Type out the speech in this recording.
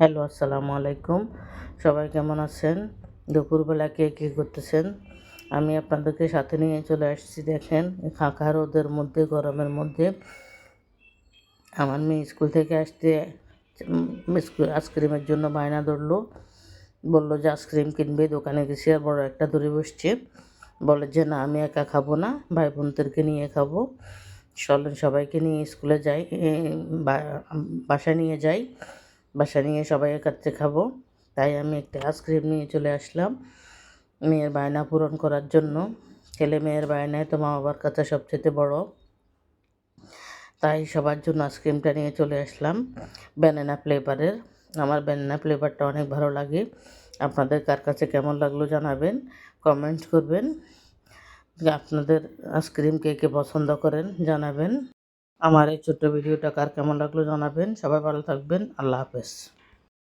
Hello, আসসালামু আলাইকুম। সবাই কেমন আছেন? দুপুরবেলা কে কী করতেছেন? আমি আপনাদেরকে সাথে নিয়ে চলে আসছি, দেখেন ফাঁকা রোদের মধ্যে, গরমের মধ্যে। আমার মেয়ে স্কুল থেকে আসতে আইসক্রিমের জন্য বায়না ধরলো। বলল যে, আইসক্রিম কিনবে, দোকানে গেছি আর বড় একটা দূরে বসছে। বলে যে, না, আমি একা খাব না ভাই বোনদেরকে নিয়ে খাব। চলেন সবাইকে নিয়ে স্কুলে যাই বাসায় নিয়ে যাই। বাসা নিয়ে সবাই একত্রে খাব। তাই আমি একটা আইসক্রিম নিয়ে চলে আসলাম মেয়ের বায়না পূরণ করার জন্য। ছেলে মেয়ের বায়নায় তো মা বাবার কাছে সবচেয়ে বড়। তাই সবার জন্য আইসক্রিমটা নিয়ে চলে আসলাম ব্যানানা ফ্লেভারের আমার ব্যানানা ফ্লেভারটা অনেক ভালো লাগে। আপনাদের কার কাছে কেমন লাগল জানাবেন কমেন্ট করবেন। আপনাদের আইসক্রিম কে কে পছন্দ করেন জানাবেন। আমার এই ছোট্ট ভিডিওটা কার কেমন লাগল জানাবেন। সবাই ভালো থাকবেন। আল্লাহ হাফেজ।